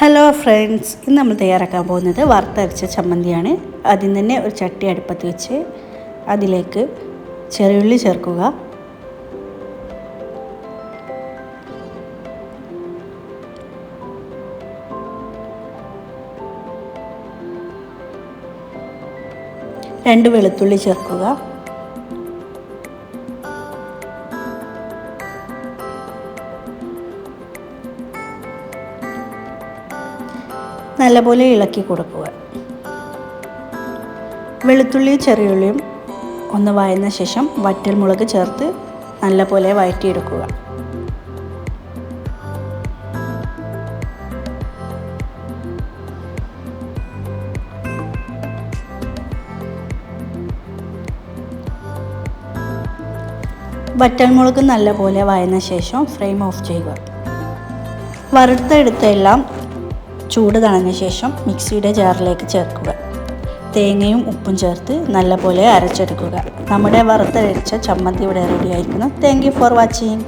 Hello friends ഇന്ന് നമ്മൾ തയ്യാറാക്കാൻ പോകുന്നത് വറുത്തരച്ച ചമ്മന്തിയാണ്. ആദ്യം തന്നെ ഒരു ചട്ടി അടുപ്പത്ത് വെച്ച് അതിലേക്ക് ചെറിയുള്ളി ചേർക്കുക. രണ്ട് വെളുത്തുള്ളി ചേർക്കുക. നല്ലപോലെ ഇളക്കി കൊടുക്കുക. വെളുത്തുള്ളി ചെറിയുള്ളിയും ഒന്ന് വഴന്ന ശേഷം വറ്റൽമുളക് ചേർത്ത് നല്ലപോലെ വഴറ്റിയെടുക്കുക. വറ്റൽമുളക് നല്ലപോലെ വഴന്ന ശേഷം ഫ്രെയിം ഓഫ് ചെയ്യുക. വറുത്തെടുത്ത എല്ലാം ചൂട് തണഞ്ഞ ശേഷം മിക്സിയുടെ ജാറിലേക്ക് ചേർക്കുക. തേങ്ങയും ഉപ്പും ചേർത്ത് നല്ലപോലെ അരച്ചെടുക്കുക. നമ്മുടെ വറുത്തരച്ച ചമ്മന്തി ഇവിടെ റെഡിയായിരിക്കുന്നു താങ്ക് യു ഫോർ വാച്ചിങ്